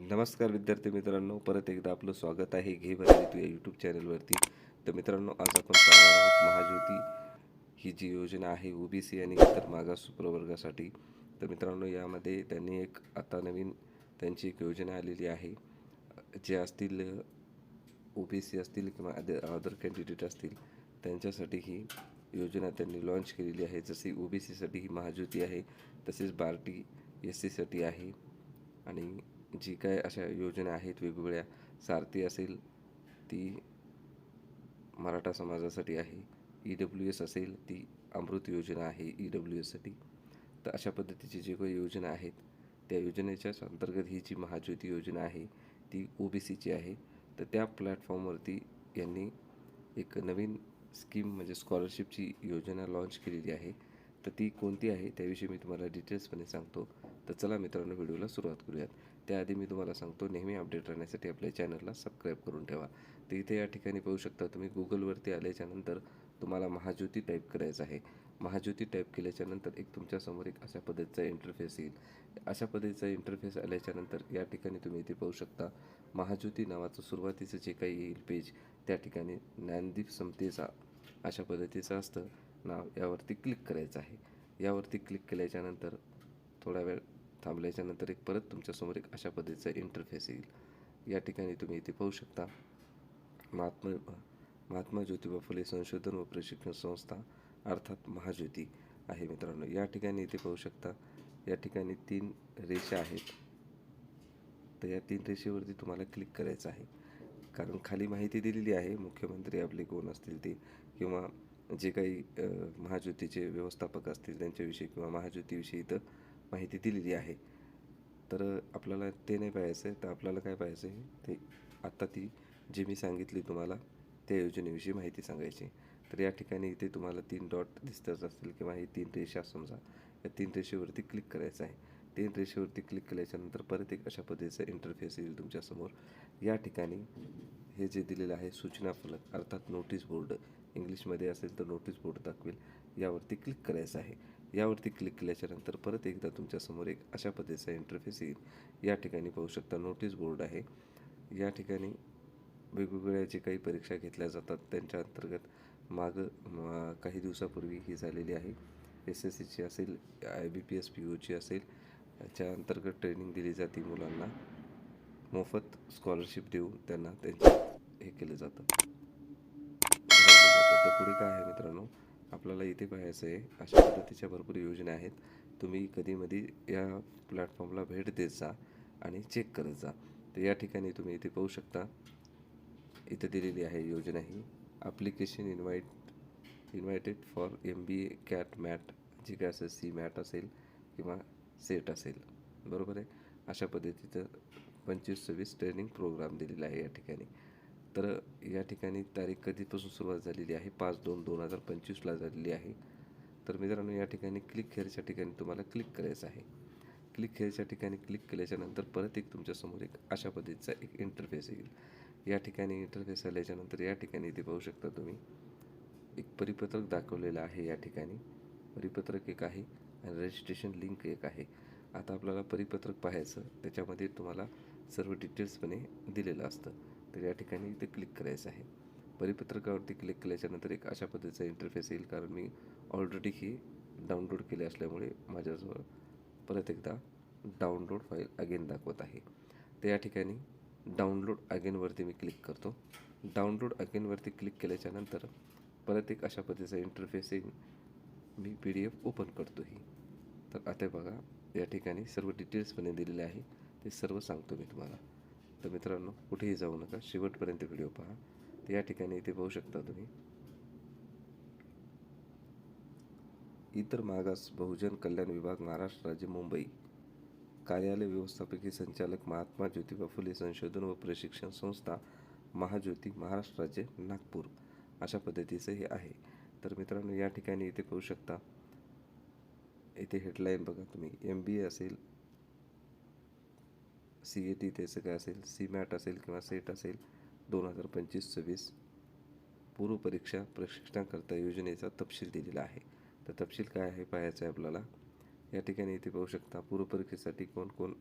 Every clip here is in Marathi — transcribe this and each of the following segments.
नमस्कार विद्यार्थी मित्रांनो परत एकदा आपलं स्वागत आहे घे भरली तू या यूट्यूब चॅनलवरती तर मित्रांनो आज आपण पाहणार आहोत महाज्योती. ही जी योजना आहे ओ बी सी आणि इतर मागास प्रवर्गासाठी तर मित्रांनो यामध्ये त्यांनी एक आता नवीन त्यांची एक योजना आलेली आहे. जे असतील ओ बी सी असतील किंवा अदर अदर कॅन्डिडेट असतील त्यांच्यासाठी ही योजना त्यांनी लॉन्च केलेली आहे. जशी ओबीसीसाठी ही महाज्योती आहे तसेच बार्टी एस सीसाठी आहे. आणि जी काय अशा योजना आहेत वेगवेगळ्या सारथी असेल ती मराठा समाजासाठी आहे. ई डब्ल्यू एस असेल ती अमृत योजना आहे ई डब्ल्यू एससाठी तर अशा पद्धतीची जी काही योजना आहेत त्या योजनेच्याच अंतर्गत ही जी महाज्योती योजना आहे ती ओ बी सीची आहे. तर त्या प्लॅटफॉर्मवरती यांनी एक नवीन स्कीम म्हणजे स्कॉलरशिपची योजना लॉन्च केलेली आहे. तर ती कोणती आहे त्याविषयी मी तुम्हाला डिटेल्सपणे सांगतो. तर चला मित्रांनो व्हिडिओला सुरुवात करूयात. त्याआधी मी तुम्हाला सांगतो नेहमी अपडेट राहण्यासाठी आपल्या चॅनलला सबस्क्राईब करून ठेवा. तर इथे या ठिकाणी पाहू शकता तुम्ही गुगलवरती आल्याच्यानंतर तुम्हाला महाज्योती टाईप करायचं आहे. महाज्योती टाईप केल्याच्यानंतर एक तुमच्यासमोर एक अशा पद्धतीचा इंटरफेस येईल. अशा पद्धतीचा इंटरफेस आल्याच्यानंतर या ठिकाणी तुम्ही इथे पाहू शकता महाज्योती नावाचं सुरुवातीचं जे काही येईल पेज त्या ठिकाणी ज्ञानदीप समतेचा अशा पद्धतीचं असतं. नाव यावरती क्लिक करायचं आहे. यावरती क्लिक केल्याच्यानंतर थोडा वेळ थांबल्याच्यानंतर एक परत तुमच्यासमोर एक अशा पद्धतीचा इंटरफेस येईल. या ठिकाणी तुम्ही इथे पाहू शकता महात्मा महात्मा ज्योतिबा फुले संशोधन व प्रशिक्षण संस्था अर्थात महाज्योती आहे मित्रांनो. या ठिकाणी इथे पाहू शकता या ठिकाणी तीन रेषा आहेत. तर या तीन रेषेवरती तुम्हाला क्लिक करायचं आहे. कारण खाली माहिती दिलेली आहे मुख्यमंत्री आपले कोण असतील ते किंवा जे काही महाज्योतीचे व्यवस्थापक असतील त्यांच्याविषयी किंवा महाज्योतीविषयी. इथं माहिती दिलेली आहे. तर आपल्याला ते नाही पाहायचं आहे तर आपल्याला काय पाहायचं आहे ते आत्ता ती जी मी सांगितली तुम्हाला त्या योजनेविषयी माहिती सांगायची. तर या ठिकाणी इथे तुम्हाला तीन डॉट दिसतच असतील किंवा हे तीन रेषा समजा या तीन रेषेवरती क्लिक करायचं आहे. तीन रेषेवरती क्लिक केल्याच्यानंतर परत एक अशा पद्धतीचा इंटरफेस येईल तुमच्यासमोर या ठिकाणी हे जे दिलेलं आहे सूचना फलक अर्थात नोटीस बोर्ड इंग्लिशमध्ये असेल तर नोटीस बोर्ड दाखवेल. यावरती क्लिक करायचं आहे. यावरती क्लिक केल्याच्यानंतर परत एकदा तुमच्यासमोर एक अशा पद्धतीचा इंटरफेस येईल. या ठिकाणी पाहू शकता नोटीस बोर्ड आहे. या ठिकाणी वेगवेगळ्या जे काही परीक्षा घेतल्या जातात त्यांच्या अंतर्गत मागं काही दिवसापूर्वी ही झालेली आहे. एस एस सीची असेल I B P S P ओची असेल याच्या अंतर्गत ट्रेनिंग दिली जाते मुलांना. मोफत स्कॉलरशिप देऊन त्यांना त्यांचे हे केलं जातं. जातं. तर पुढे काय आहे मित्रांनो? आपल्याला इथे पाहायचं आहे अशा पद्धतीच्या भरपूर योजना आहेत. तुम्ही कधीमधी या प्लॅटफॉर्मला भेट देत जा आणि चेक करत जा. तर या ठिकाणी तुम्ही इथे पाहू शकता. इथे दिलेली आहे योजना ही. Application invite invited for M B A CAT MAT G काय असेल सी मॅट असेल किंवा सेट असेल. बरोबर आहे? अशा पद्धतीचं पंचवीस सव्वीस ट्रेनिंग प्रोग्राम दिलेला आहे या ठिकाणी. तर या ठिकाणी तारीख कधीपासून सुरुवात झालेली आहे? पाच दोन दोन हजार पंचवीसला झालेली आहे. तर मित्रांनो या ठिकाणी क्लिक हेअरच्या ठिकाणी तुम्हाला क्लिक करायचं आहे. क्लिक हेअरच्या ठिकाणी क्लिक केल्याच्यानंतर परत एक तुमच्यासमोर एक अशा पद्धतीचा एक इंटरफेस येईल. या ठिकाणी इंटरफेस आल्याच्यानंतर या ठिकाणी इथे पाहू शकता तुम्ही एक परिपत्रक दाखवलेलं आहे या ठिकाणी. परिपत्रक एक आहे आणि रजिस्ट्रेशन लिंक एक आहे. आता आपल्याला परिपत्रक पाहायचं त्याच्यामध्ये तुम्हाला सर्व डिटेल्सपणे दिलेलं असतं. तर या ठिकाणी इथे क्लिक करायचं आहे. परिपत्रकावरती क्लिक केल्याच्यानंतर एक अशा पद्धतीचा इंटरफेस येईल कारण मी ऑलरेडी ही डाउनलोड केले असल्यामुळे माझ्याजवळ परत एकदा डाउनलोड फाईल अगेन दाखवत आहे. तर या ठिकाणी डाउनलोड अगेनवरती मी क्लिक करतो. डाउनलोड अगेनवरती क्लिक केल्याच्यानंतर परत एक अशा पद्धतीचा इंटरफेस येईल. मी पी डी एफ ओपन करतो ही. तर आता बघा या ठिकाणी सर्व डिटेल्सपणे दिलेले आहे. ते सर्व सांगतो मी तुम्हाला. तर मित्रांनो कुठेही जाऊ नका. शेवटपर्यंत व्हिडिओ पहा. तर या ठिकाणी इथे पाहू शकता तुम्ही. इतर मागास बहुजन कल्याण विभाग महाराष्ट्र राज्य मुंबई. कार्यालय व्यवस्थापकीय संचालक महात्मा ज्योतिबा फुले संशोधन व प्रशिक्षण संस्था महाज्योती महाराष्ट्र राज्य नागपूर. अशा पद्धतीचं हे आहे. तर मित्रांनो या ठिकाणी इथे पाहू शकता. इथे हेडलाईन बघा तुम्ही. एम बी ए असेल सी ए टी त्याचं काय असेल सी मॅट असेल किंवा सेट असेल दोन हजार पंचवीस सव्वीस पूर्वपरीक्षा प्रशिक्षणाकरता योजनेचा तपशील दिलेला आहे. तर तपशील काय आहे पाहायचं आहे आपल्याला. या ठिकाणी इथे पाहू शकता पूर्वपरीक्षेसाठी कोण कोण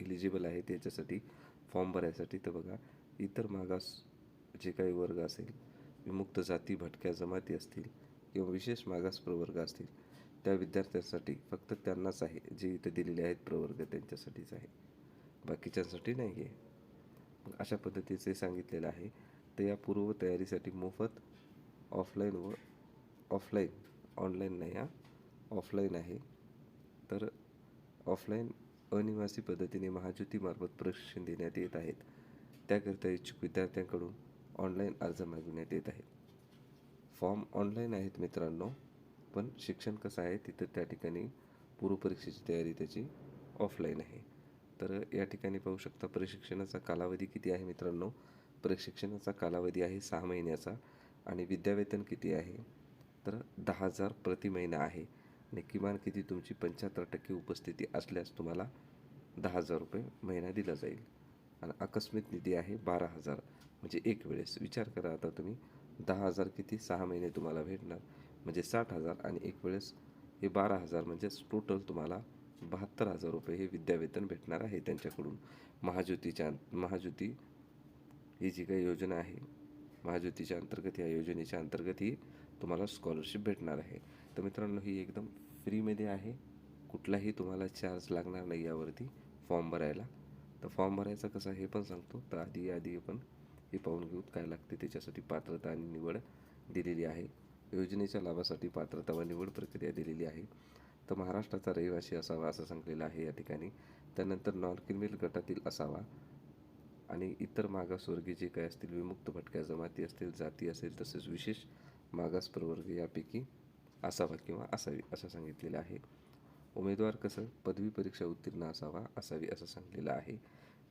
इलिजिबल आहे त्याच्यासाठी फॉर्म भरायसाठी. तर बघा इतर मागास जे काही वर्ग असेल विमुक्त जाती भटक्या जमाती असतील किंवा विशेष मागास प्रवर्ग असतील त्या विद्यार्थ्यांसाठी फक्त त्यांनाच आहे जे इथे दिलेले आहेत प्रवर्ग त्यांच्यासाठीच आहे. बाकीच्यांसाठी नाही आहे. मग अशा पद्धतीचे सांगितलेलं आहे. तर या पूर्व तयारीसाठी मोफत ऑफलाईन व ऑफलाईन ऑनलाईन नाही हा. ऑफलाईन आहे. तर ऑफलाईन अनिवासी पद्धतीने महाज्योतीमार्फत प्रशिक्षण देण्यात येत आहेत. त्याकरिता इच्छुक विद्यार्थ्यांकडून ऑनलाईन अर्ज मागविण्यात येत आहेत. फॉर्म ऑनलाईन आहेत मित्रांनो पण शिक्षण कसं आहे तिथं त्या ठिकाणी पूर्वपरीक्षेची तयारी त्याची ऑफलाईन आहे. तर या ठिकाणी पाहू शकता प्रशिक्षणाचा कालावधी किती आहे मित्रांनो? प्रशिक्षणाचा कालावधी आहे सहा महिन्याचा आणि विद्यावेतन किती आहे? तर दहा हजार प्रति महिना आहे आणि किमान किती तुमची पंच्याहत्तर टक्के उपस्थिती असल्यास तुम्हाला दहा हजार रुपये महिना दिला जाईल. आणि आकस्मिक निधी आहे बारा हजार. म्हणजे एक वेळेस. विचार करा आता तुम्ही. दहा हजार किती? सहा महिने तुम्हाला भेटणार. म्हणजे साठ हजार आणि एक वेळेस हे बारा हजार. म्हणजेच टोटल तुम्हाला बहात्तर हजार रुपये हे विद्यावेतन भेटणार आहे त्यांच्याकडून. महाज्योतीच्या महाज्योती ही जी काही योजना आहे महाज्योतीच्या अंतर्गत या योजनेच्या अंतर्गत ही तुम्हाला स्कॉलरशिप भेटणार आहे. तर मित्रांनो ही एकदम फ्रीमध्ये आहे. कुठलाही तुम्हाला चार्ज लागणार नाही यावरती फॉर्म भरायला. तर फॉर्म भरायचा कसा हे पण सांगतो. तर आधी आधी आपण हे पाहून घेऊ काय लागते त्याच्यासाठी पात्रता आणि निवड दिलेली आहे. योजनेच्या लाभासाठी पात्रता व निवड प्रक्रिया दिलेली आहे. तर महाराष्ट्राचा रहिवासी असावा असं सांगलेलं आहे या ठिकाणी. त्यानंतर नॉन क्रिमिनल गटातील असावा आणि इतर मागासवर्गीय जे काही असतील विमुक्त भटक्या जमाती असतील जाती असेल तसेच विशेष मागास प्रवर्ग यापैकी असावा किंवा असावी असं सांगितलेलं आहे. उमेदवार कसं? पदवी परीक्षा उत्तीर्ण असावा असावी असं सांगलेलं आहे.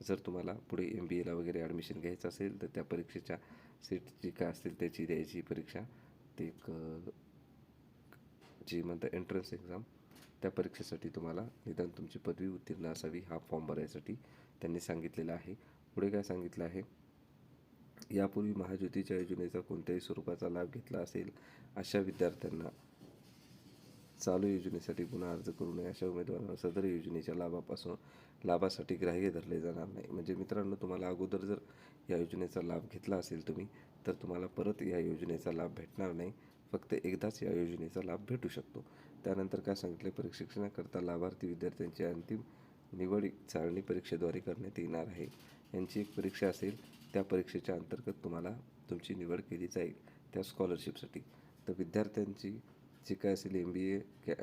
जर तुम्हाला पुढे एम बी एला वगैरे ॲडमिशन घ्यायचं असेल तर त्या परीक्षेच्या सीट जी काय असतील त्याची द्यायची परीक्षा. ते एक जी म्हणतं एंट्रन्स एक्झाम त्या परीक्षेसाठी तुम्हाला निदान तुमची पदवी उत्तीर्ण असावी हा फॉर्म भरायसाठी त्यांनी सांगितलेलं आहे. पुढे काय सांगितलं आहे? यापूर्वी महाज्योतीच्या योजनेचा कोणत्याही स्वरूपाचा लाभ घेतला असेल अशा विद्यार्थ्यांना चालू योजनेसाठी पुन्हा अर्ज करू नये अशा उमेदवारांना सदर योजनेच्या लाभापासून लाभासाठी ग्राह्य धरले जाणार नाही. म्हणजे मित्रांनो तुम्हाला अगोदर जर या योजनेचा लाभ घेतला असेल तुम्ही तर तुम्हाला परत या योजनेचा लाभ भेटणार नाही. फक्त एकदाच या योजनेचा लाभ भेटू शकतो. त्यानंतर काय सांगितले? प्रशिक्षणाकरता लाभार्थी विद्यार्थ्यांची अंतिम निवड चाळणी परीक्षेद्वारे करण्यात येणार आहे. यांची एक परीक्षा असेल त्या परीक्षेच्या अंतर्गत तुम्हाला तुमची निवड केली जाईल त्या स्कॉलरशिपसाठी तर विद्यार्थ्यांची जे काय असेल एम बी ए कॅ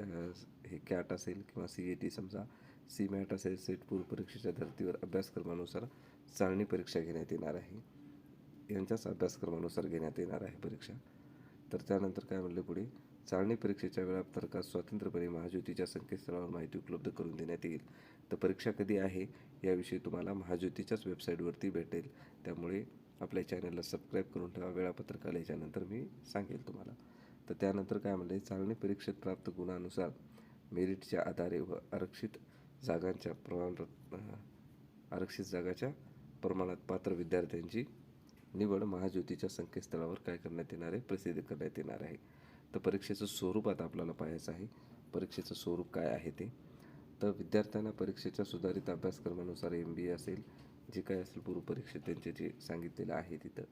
हे कॅट असेल किंवा सी ए टी समजा सी मॅट असेल सेट पूर्व परीक्षेच्या धर्तीवर अभ्यासक्रमानुसार चाळणी परीक्षा घेण्यात येणार आहे. यांच्याच अभ्यासक्रमानुसार घेण्यात येणार आहे परीक्षा. तर त्यानंतर काय म्हणले पुढे? चाळणी परीक्षेच्या वेळापत्रकात स्वतंत्रपणे महाज्योतीच्या संकेतस्थळावर माहिती उपलब्ध करून देण्यात येईल. तर परीक्षा कधी आहे? याविषयी तुम्हाला महाज्योतीच्याच वेबसाईटवरती भेटेल. त्यामुळे आपल्या चॅनलला सबस्क्राईब करून ठेवा. वेळापत्रक आल्याच्यानंतर मी सांगेल तुम्हाला. तर त्यानंतर काय म्हणले? चाळणी परीक्षेत प्राप्त गुणानुसार मेरिटच्या आधारे व आरक्षित जागांच्या प्रमाण आरक्षित जागाच्या प्रमाणात पात्र विद्यार्थ्यांची निवड महाज्योतीच्या संकेतस्थळावर काय करण्यात येणार आहे? प्रसिद्ध करण्यात येणार आहे. तर परीक्षेचं स्वरूप आता आपल्याला पाहायचं आहे. परीक्षेचं स्वरूप काय आहे ते? तर विद्यार्थ्यांना परीक्षेच्या सुधारित अभ्यासक्रमानुसार एम बी ए असेल जे काय असेल पूर्व परीक्षेत त्यांचे जे सांगितलेलं आहे तिथं.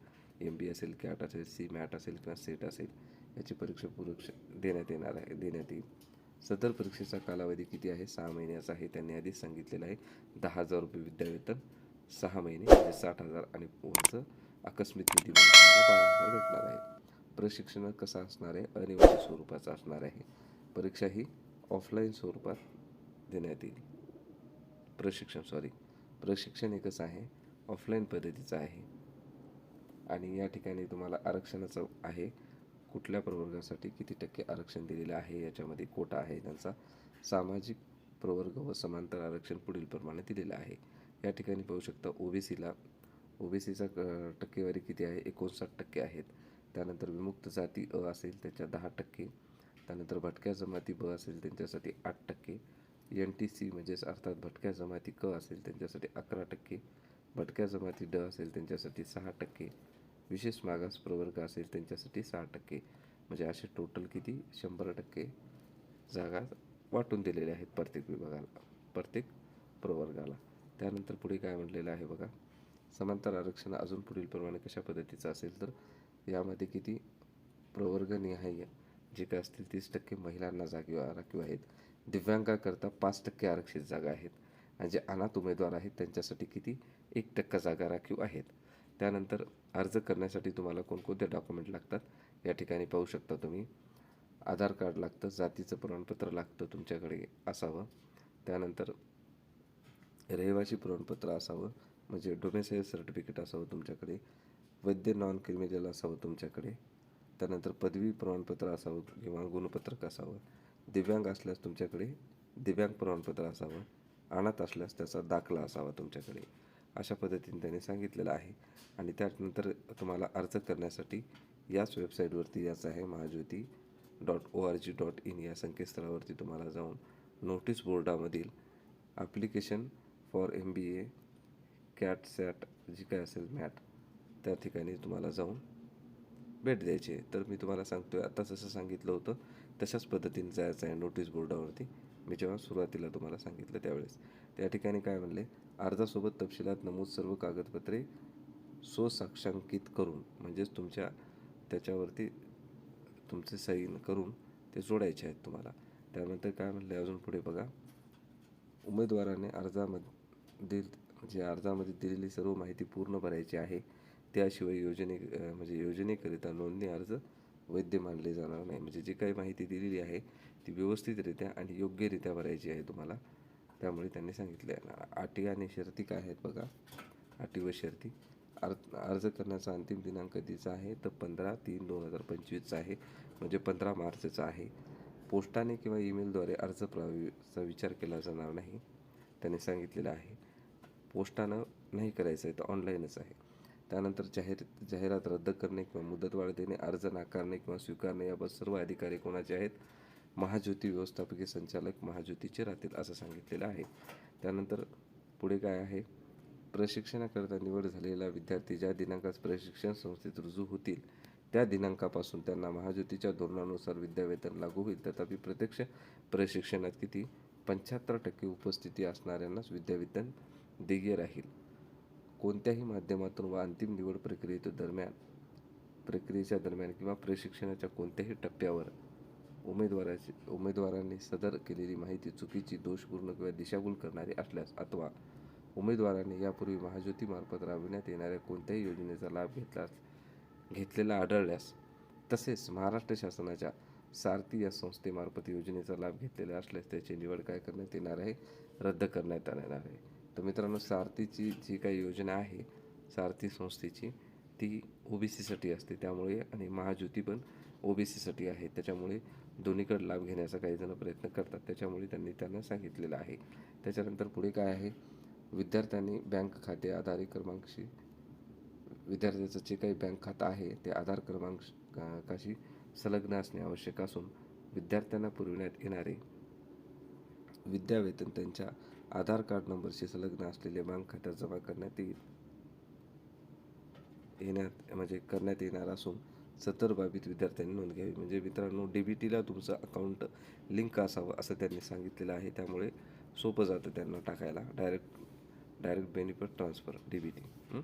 एम बी असेल कॅट असेल सी मॅट असेल किंवा सेट असेल याची परीक्षा पूर्व देण्यात येणार आहे देण्यात येईल. सदर परीक्षेचा कालावधी किती आहे? सहा महिन्याचा आहे त्यांनी आधीच सांगितलेलं आहे. दहा हजार रुपये विद्यावेतन सहा महिने म्हणजे साठ हजार आणि वरचं आकस्मिक निधी म्हणून बारा हजार भेटणार आहे. प्रशिक्षण कसं असणार आहे? अनिवार्य स्वरूपाचं असणार आहे. परीक्षा ही ऑफलाईन स्वरूपात देण्यात येईल. प्रशिक्षण सॉरी प्रशिक्षण हे कसं आहे? ऑफलाईन पद्धतीचं आहे. आणि या ठिकाणी तुम्हाला आरक्षणाचं आहे. कुठल्या प्रवर्गासाठी किती टक्के आरक्षण दिलेलं आहे? याच्यामध्ये कोटा आहे. त्यांचा सामाजिक प्रवर्ग व समांतर आरक्षण पुढील प्रमाणे दिलेलं आहे. या ठिकाणी पाहू शकता ओबीसीला ओबीसीचा टक्केवारी किती आहे? एकोणसाठ टक्के आहेत. त्यानंतर विमुक्त जाती अ असेल त्याच्या दहा टक्के. त्यानंतर भटक्या जमाती ब असेल त्यांच्यासाठी आठ टक्के. एन टी सी म्हणजेच अर्थात भटक्या जमाती क असेल त्यांच्यासाठी अकरा टक्के. भटक्या जमाती ड असेल त्यांच्यासाठी सहा टक्के. विशेष मागास प्रवर्ग असेल त्यांच्यासाठी सहा टक्के. म्हणजे असे टोटल किती? शंभर टक्के जागा वाटून दिलेल्या आहेत प्रत्येक विभागाला प्रत्येक प्रवर्गाला. त्यानंतर पुढे काय म्हटलेलं आहे बघा? समांतर आरक्षण अजून पुढीलप्रमाणे कशा पद्धतीचं असेल तर यामध्ये किती प्रवर्गनिहाय जे काय असतील तीस टक्के महिलांना जागी राखीव आहेत. दिव्यांगाकरता पाच टक्के आरक्षित जागा आहेत. आणि जे अनाथ उमेदवार आहेत त्यांच्यासाठी किती? एक टक्का जागा राखीव आहेत. त्यानंतर अर्ज करण्यासाठी तुम्हाला कोणकोणते डॉक्युमेंट लागतात? या ठिकाणी पाहू शकता तुम्ही. आधार कार्ड लागतं जातीचं प्रमाणपत्र लागतं तुमच्याकडे असावं. त्यानंतर रहिवासी प्रमाणपत्र असावं म्हणजे डोमेसाईल सर्टिफिकेट असावं तुमच्याकडे. वैद्य नॉन क्रिमिनल असावं तुमच्याकडे. त्यानंतर पदवी प्रमाणपत्र असावं किंवा गुणपत्रक असावं. दिव्यांग असल्यास तुमच्याकडे दिव्यांग प्रमाणपत्र असावं. अनाथ असल्यास त्याचा दाखला असावा तुमच्याकडे. अशा पद्धतीने त्यांनी सांगितलेलं आहे. आणि त्यानंतर तुम्हाला अर्ज करण्यासाठी याच वेबसाईटवरती याचं आहे Mahajyoti dot O R G dot in या संकेतस्थळावरती तुम्हाला जाऊन notice बोर्डामधील application for M B A CAT SAT G काय असेल मॅट त्या ठिकाणी तुम्हाला जाऊन भेट द्यायची आहे. तर मी तुम्हाला सांगतोय आता जसं सांगितलं होतं तशाच पद्धतीने जायचं आहे नोटीस बोर्डावरती मी जेव्हा सुरुवातीला तुम्हाला सांगितलं त्यावेळेस. त्या ठिकाणी काय म्हणले अर्जासोबत तपशिलात नमूद सर्व कागदपत्रे स्वसाक्षांकित करून म्हणजेच तुमच्या त्याच्यावरती तुमचे साईन करून ते जोडायचे आहेत तुम्हाला. त्यानंतर काय म्हणले अजून पुढे बघा. उमेदवाराने अर्जामध्ये म्हणजे अर्जामध्ये दिलेली सर्व माहिती पूर्ण भरायची आहे त्याशिवाय योजने म्हणजे योजनेकरिता नोंदणी अर्ज वैध मानले जाणार नाही. म्हणजे जी काही माहिती दिलेली आहे ती व्यवस्थितरित्या आणि योग्यरित्या भरायची आहे तुम्हाला. त्यामुळे त्यांनी सांगितले आहे. अटी आणि शर्ती काय आहेत बघा. अटी व शर्ती. अर्ज अर्ज करण्याचा अंतिम दिनांक कधीचा आहे? तर पंधरा तीन दोन हजार पंचवीसचा आहे. म्हणजे पंधरा मार्चचा आहे. पोस्टाने किंवा ईमेलद्वारे अर्ज प्रावीचा विचार केला जाणार नाही. त्यांनी सांगितलेलं आहे. पोस्टानं नाही करायचं आहे तर ऑनलाईनच आहे. त्यानंतर जाहीर जाहिरात रद्द करणे किंवा मुदतवाढ देणे अर्ज नाकारणे किंवा स्वीकारणे याबाबत सर्व अधिकारी कोणाचे आहेत? महाज्योती व्यवस्थापकीय संचालक महाज्योतीचे राहतील असं सांगितलेलं आहे. त्यानंतर पुढे काय आहे? प्रशिक्षणाकरता निवड झालेला विद्यार्थी ज्या दिनांकास प्रशिक्षण संस्थेत रुजू होतील त्या दिनांकापासून त्यांना महाज्योतीच्या धोरणानुसार विद्यावेतन लागू होईल. तथापि प्रत्यक्ष प्रशिक्षणात किती? पंच्याहत्तर टक्के उपस्थिती असणाऱ्यांनाच विद्यावेतन देय राहील. कोणत्याही माध्यमातून व अंतिम निवड प्रक्रियेच्या दरम्यान प्रक्रियेच्या दरम्यान किंवा प्रशिक्षणाच्या कोणत्याही टप्प्यावर उमेदवाराची उमेदवारांनी सदर केलेली माहिती चुकीची दोषपूर्ण किंवा दिशाभूल करणारी असल्यास अथवा उमेदवारांनी यापूर्वी महाज्योतीमार्फत राबविण्यात येणाऱ्या कोणत्याही योजनेचा लाभ घेतलास घेतलेला आढळल्यास तसेच महाराष्ट्र शासनाच्या सारथी या संस्थेमार्फत योजनेचा लाभ घेतलेला असल्यास त्याची निवड काय करण्यात येणार आहे? रद्द करण्यात येणार आहे. तर मित्रांनो सारथीची जी काही योजना आहे सारथी संस्थेची ती ओ बी सीसाठी असते. त्यामुळे आणि महाज्योती पण ओ बी सीसाठी आहे. त्याच्यामुळे दोन्हीकडे लाभ घेण्याचा काही जण प्रयत्न करतात. त्याच्यामुळे त्यांनी त्यांना सांगितलेलं आहे. त्याच्यानंतर पुढे काय आहे? विद्यार्थ्यांनी बँक खाते आधार क्रमांकशी विद्यार्थ्याचं जे काही बँक खातं आहे ते आधार क्रमांकाशी संलग्न असणे आवश्यक असून विद्यार्थ्यांना पुरविण्यात येणारे विद्यावेतन त्यांच्या आधार कार्ड नंबरशी संलग्न असलेले बँक खात्यात जमा करण्यात येईल. येण्यात म्हणजे करण्यात येणार असून सत्तर बाबीत विद्यार्थ्यांनी नोंद घ्यावी. म्हणजे मित्रांनो डी बी टीला तुमचं अकाउंट लिंक असावं असं त्यांनी सांगितलेलं आहे. त्यामुळे सोपं जातं त्यांना टाकायला. Direct direct benefit transfer D B T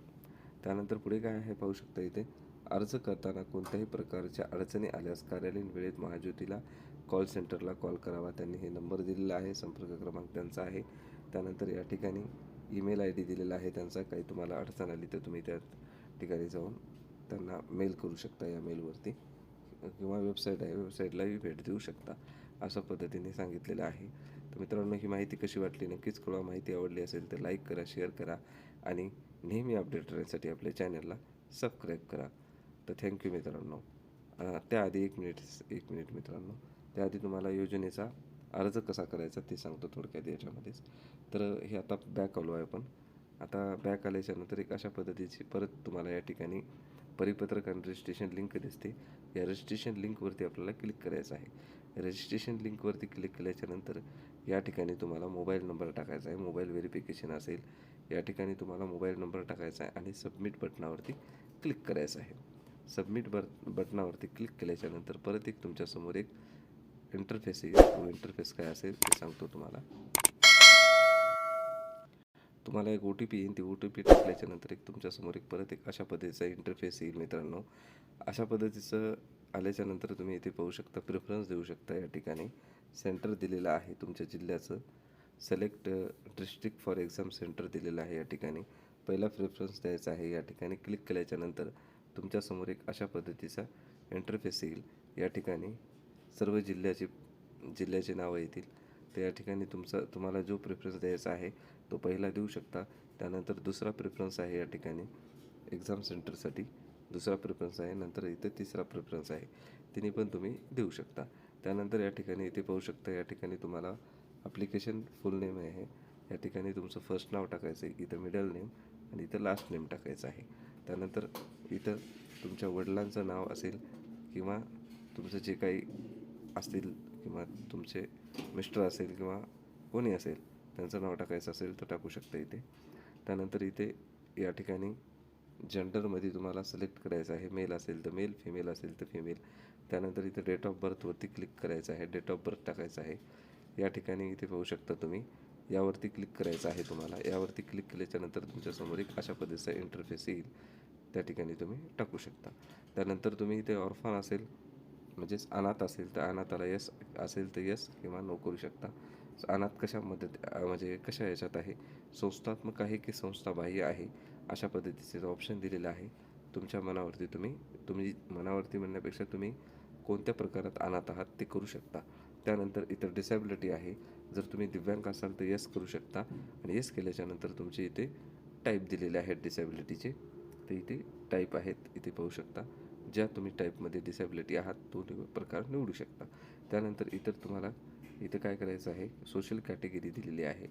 त्यानंतर पुढे काय आहे पाहू शकता इथे. अर्ज करताना कोणत्याही प्रकारच्या अडचणी आल्यास कार्यालयीन वेळेत महाज्योतीला कॉल सेंटरला कॉल करावा. त्यांनी हे नंबर दिलेला आहे. संपर्क क्रमांक त्यांचा आहे. त्यानंतर या ठिकाणी ईमेल आय डी दिलेला आहे त्यांचा. काही तुम्हाला अडचण आली तर तुम्ही त्या ठिकाणी जाऊन त्यांना मेल करू शकता या मेलवरती. किंवा वेबसाईट आहे वेबसाईटलाही भेट देऊ शकता अशा पद्धतीने सांगितलेलं आहे. तर मित्रांनो ही माहिती कशी वाटली? नक्कीच कळवा. माहिती आवडली असेल तर लाईक करा शेअर करा आणि नेहमी अपडेट राहण्यासाठी आपल्या चॅनलला सबस्क्राईब करा. तर थँक्यू मित्रांनो. त्याआधी एक मिनिट एक मिनिट मित्रांनो. त्याआधी तुम्हाला योजनेचा अर्ज कसा करायचा ते सांगतो थोडक्यात याच्यामध्येच. तर हे आता बॅक आलो आहे आपण. आता बॅक आल्याच्यानंतर एक अशा पद्धतीची परत तुम्हाला या ठिकाणी परिपत्रक आणि रजिस्ट्रेशन लिंक दिसते. या रजिस्ट्रेशन लिंकवरती आपल्याला क्लिक करायचं आहे. रजिस्ट्रेशन लिंकवरती क्लिक केल्याच्यानंतर या ठिकाणी तुम्हाला मोबाईल नंबर टाकायचा आहे. मोबाईल व्हेरिफिकेशन असेल या ठिकाणी तुम्हाला मोबाईल नंबर टाकायचा आहे आणि सबमिट बटनावरती क्लिक करायचं आहे. सबमिट बट बटनावरती क्लिक केल्याच्यानंतर परत एक तुमच्यासमोर एक इंटरफेस येईल तो इंटरफेस काय असेल ते सांगतो तुम्हाला. तुम्हाला एक ओ टी पी येईल. ती ओ टी पी टाकल्याच्यानंतर एक तुमच्यासमोर एक परत एक अशा पद्धतीचा इंटरफेस येईल मित्रांनो. अशा पद्धतीचं आल्याच्यानंतर तुम्ही इथे पाहू शकता. प्रेफरन्स देऊ शकता या ठिकाणी. सेंटर दिलेलं आहे तुमच्या जिल्ह्याचं. Select district for exam centre दिलेलं आहे या ठिकाणी. पहिला प्रेफरन्स द्यायचा आहे या ठिकाणी. क्लिक केल्याच्यानंतर तुमच्यासमोर एक अशा पद्धतीचा इंटरफेस येईल या ठिकाणी. सर्व जिल्ह्याचे जिल्ह्याचे नावं येतील. तर या ठिकाणी तुमचा तुम्हाला जो प्रेफरन्स द्यायचा आहे तो पहिला देऊ शकता. त्यानंतर दुसरा प्रेफरन्स आहे या ठिकाणी एक्झाम सेंटरसाठी दुसरा प्रेफरन्स आहे नंतर इथे तिसरा प्रेफरन्स आहे. तिने पण तुम्ही देऊ शकता. त्यानंतर या ठिकाणी इथे पाहू शकता या ठिकाणी तुम्हाला ॲप्लिकेशन फुल नेम आहे. या ठिकाणी तुमचं फर्स्ट नाव टाकायचं आहे इथं मिडल नेम आणि इथं लास्ट नेम टाकायचं आहे. त्यानंतर इथं तुमच्या वडिलांचं नाव असेल किंवा तुमचं जे काही असतील किंवा तुमचे मिस्टर असेल किंवा कोणी असेल त्यांचं नाव टाकायचं असेल तर टाकू शकता इथे. त्यानंतर इथे या ठिकाणी जेंडरमध्ये तुम्हाला सिलेक्ट करायचं आहे. मेल असेल तर मेल फिमेल असेल तर फिमेल त्यानंतर इथे डेट ऑफ बर्थवरती क्लिक करायचं आहे. डेट ऑफ बर्थ टाकायचं आहे. या ठिकाणी इथे पाहू शकता तुम्ही. यावरती क्लिक करायचं आहे तुम्हाला. यावरती क्लिक केल्याच्यानंतर तुमच्यासमोर एक अशा पद्धतीचा इंटरफेस येईल. त्या ठिकाणी तुम्ही टाकू शकता. त्यानंतर तुम्ही इथे ऑर्फान असेल म्हणजेच अनाथ असेल तर अनाथाला यस असेल तर यस किंवा नो करू शकता. अनाथ कशा मदत म्हणजे कशा याच्यात आहे? संस्थात्मक आहे की संस्थाबाह्य आहे? अशा पद्धतीचे ऑप्शन दिलेलं आहे तुमच्या मनावरती तुम्ही तुम्ही मनावरती म्हणण्यापेक्षा तुम्ही कोणत्या प्रकारात अनाथ आहात ते करू शकता. त्यानंतर इतर डिसॅबिलिटी आहे. जर तुम्ही दिव्यांग असाल तर यस करू शकता. आणि यस केल्याच्यानंतर तुमचे इथे टाईप दिलेले आहेत डिसॅबिलिटीचे ते इथे टाईप आहेत इथे पाहू शकता. ज्या तुम्ही टाईपमध्ये डिसॅबिलिटी आहात तो प्रकार निवडू शकता. त्यानंतर इतर तुम्हाला इथं काय करायचं आहे? सोशल कॅटेगरी दिलेली आहे.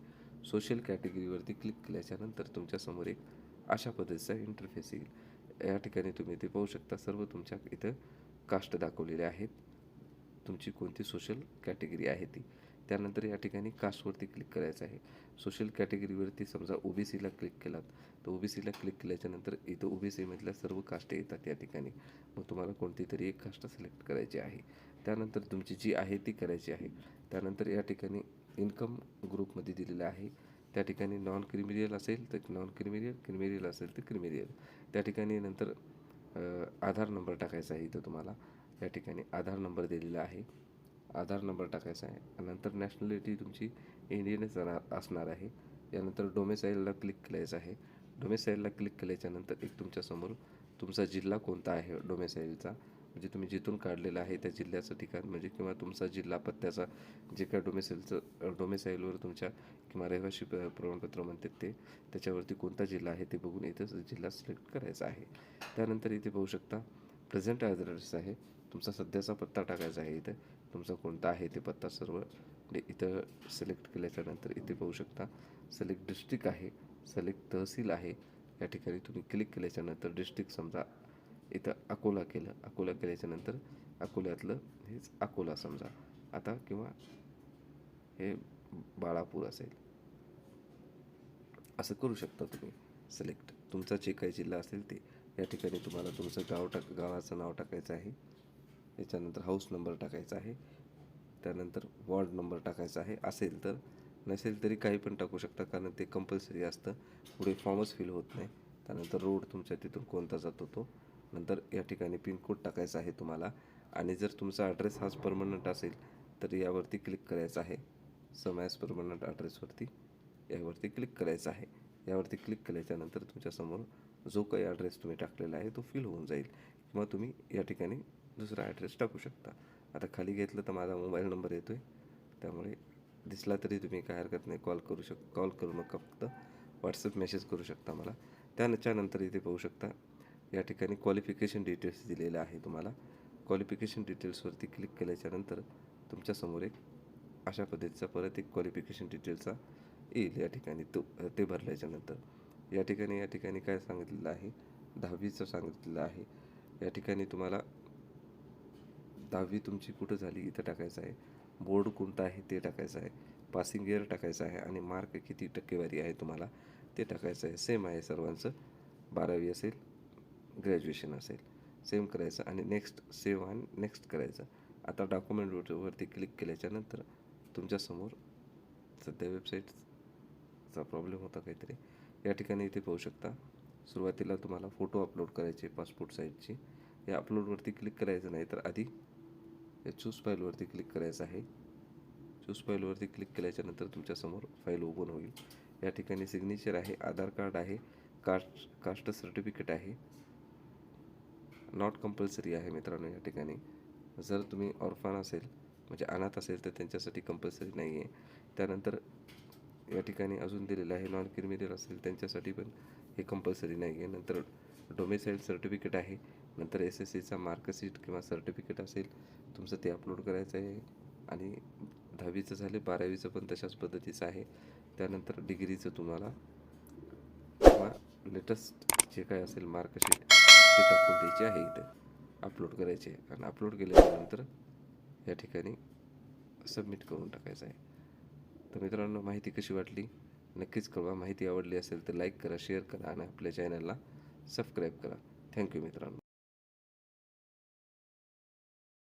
सोशल कॅटेगरीवरती क्लिक केल्याच्यानंतर तुमच्यासमोर एक अशा पद्धतीचा इंटरफेस येईल. या ठिकाणी तुम्ही ते पाहू शकता. सर्व तुमच्या इथं कास्ट दाखवलेले आहेत. तुमची कोणती सोशल कॅटेगरी आहे ती? त्यानंतर या ठिकाणी कास्टवरती क्लिक करायचं आहे. सोशल कॅटेगरीवरती समजा ओ बी सीला क्लिक केलात तर ओ बी सीला क्लिक केल्याच्यानंतर इथं ओ बी सीमधल्या सर्व कास्ट येतात या ठिकाणी. मग तुम्हाला कोणती तरी एक कास्ट सिलेक्ट करायची आहे. त्यानंतर तुमची जी आहे ती करायची आहे. त्यानंतर या ठिकाणी इन्कम ग्रुपमध्ये दिलेलं आहे. त्या ठिकाणी नॉन क्रिमिरियल असेल तर नॉन क्रिमिरियल क्रिमिरियल असेल तर क्रिमिरियल त्या ठिकाणी नंतर आधार नंबर टाकायचा आहे इथं तुम्हाला. या ठिकाणी आधार नंबर दिलेला आहे. आधार नंबर टाकायचा आहे. नंतर नॅशनॅलिटी तुमची इंडियनच असणार आहे. यानंतर डोमेसाईलला क्लिक करायचं आहे. डोमेसाईलला क्लिक केल्याच्यानंतर एक तुमच्यासमोर तुमचा जिल्हा कोणता आहे डोमेसाईलचा म्हणजे तुम्ही जिथून काढलेला आहे त्या जिल्ह्याचं ठिकाण म्हणजे किंवा तुमचा जिल्हा पत्त्याचा जे काय डोमेसाईलचं डोमेसाईलवर तुमच्या किंवा रहिवाशी प्रमाणपत्र म्हणतात ते त्याच्यावरती कोणता जिल्हा आहे ते बघून इथं जिल्हा सिलेक्ट करायचा आहे. त्यानंतर इथे पाहू शकता प्रेझेंट ॲड्रेस आहे. तुमचा सध्याचा पत्ता टाकायचा आहे इथं. तुमचा कोणता आहे ते पत्ता सर्व. म्हणजे इथं सिलेक्ट केल्याच्यानंतर इथे पाहू शकता. सिलेक्ट डिस्ट्रिक्ट आहे सिलेक्ट तहसील आहे. या ठिकाणी तुम्ही क्लिक केल्याच्यानंतर डिस्ट्रिक्ट समजा इथं अकोला केलं. अकोला केल्याच्यानंतर अकोल्यातलं हेच अकोला समजा. आता किंवा हे बाळापूर असेल. असं करू शकता तुम्ही सिलेक्ट तुमचा जे काही जिल्हा असेल ते. या ठिकाणी तुम्हाला तुमचं गाव टाक गावाचं नाव टाकायचं आहे. त्याच्यानंतर हाऊस नंबर टाकायचा आहे. त्यानंतर वॉर्ड नंबर टाकायचा आहे. असेल तर. नसेल तरी काही पण टाकू शकता कारण ते कंपल्सरी असतं. पुढे फॉर्मच फिल होत नाही. त्यानंतर रोड तुमच्या तिथून कोणता जातो तो. नंतर या ठिकाणी पिनकोड टाकायचा आहे तुम्हाला. आणि जर तुमचा ॲड्रेस हाच परमनंट असेल तर यावरती क्लिक करायचं आहे. समायस परमनंट ॲड्रेसवरती यावरती क्लिक करायचं आहे. यावरती क्लिक केल्याच्यानंतर तुमच्यासमोर जो काही ॲड्रेस तुम्ही टाकलेला आहे तो फिल होऊन जाईल. किंवा तुम्ही या ठिकाणी दुसरा ॲड्रेस टाकू शकता. आता खाली घेतलं तर माझा मोबाईल नंबर येतो आहे त्यामुळे दिसला तरी तुम्ही काय हरकत नाही. कॉल करू शक कॉल करू नका फक्त. व्हॉट्सअप मेसेज करू शकता मला. त्याच्यानंतर इथे पाहू शकता. या ठिकाणी क्वालिफिकेशन डिटेल्स दिलेलं आहे तुम्हाला. क्वालिफिकेशन डिटेल्सवरती क्लिक केल्याच्यानंतर तुमच्यासमोर एक अशा पद्धतीचा परत एक क्वालिफिकेशन डिटेलचा येईल या ठिकाणी तो ते भरल्याच्यानंतर या ठिकाणी या ठिकाणी काय सांगितलेलं आहे? दहावीचं सांगितलेलं आहे. या ठिकाणी तुम्हाला दहावी तुमची कुठं झाली इथं टाकायचं आहे? बोर्ड कोणता आहे ते टाकायचं आहे. पासिंग इयर टाकायचं आहे आणि मार्क किती टक्केवारी आहे तुम्हाला ते टाकायचं आहे. सेम आहे सर्वांचं. बारावी असेल ग्रॅज्युएशन असेल. सेम करायचं आणि नेक्स्ट सेव्ह आणि नेक्स्ट करायचं. आता डॉक्युमेंटवरती क्लिक केल्याच्यानंतर तुमच्यासमोर सध्या वेबसाईटचा प्रॉब्लेम होता काहीतरी. या ठिकाणी इथे पाहू शकता. सुरुवातीला तुम्हाला फोटो अपलोड करायचे पासपोर्ट साईजची. या अपलोडवरती क्लिक करायचं नाही तर आधी या चूज फाईलवरती क्लिक करायचं आहे. चूज फाईलवरती क्लिक केल्याच्यानंतर तुमच्यासमोर फाईल ओपन होईल. या ठिकाणी सिग्नेचर आहे आधार कार्ड आहे कास्ट कास्ट सर्टिफिकेट आहे. नॉट कंपल्सरी आहे मित्रांनो या ठिकाणी. जर तुम्ही ऑर्फान असेल म्हणजे अनाथ असेल तर त्यांच्यासाठी कंपल्सरी नाही आहे त्यानंतर या ठिकाणी अजून दिलेलं आहे नॉन क्रिमिनल असेल त्यांच्यासाठी पण हे कंपल्सरी नाही आहे नंतर डोमेसाईल सर्टिफिकेट आहे. नंतर एस एस सीचा मार्कशीट किंवा सर्टिफिकेट असेल तुमचं ते अपलोड करायचं आहे. आणि दहावीचं झाले बारावीचं पण तशाच पद्धतीचं आहे. त्यानंतर डिग्रीचं तुम्हाला किंवा लेटेस्ट जे काय असेल मार्कशीट ते टाकून द्यायचे आहे इथं. अपलोड करायचे आणि अपलोड केल्यानंतर या ठिकाणी सबमिट करून टाकायचं आहे. तर मित्रांनो माहिती कशी वाटली? नक्कीच कळवा. माहिती आवडली असेल तर लाईक करा शेअर करा आणि आपल्या चॅनलला सबस्क्राईब करा. थँक्यू मित्रांनो.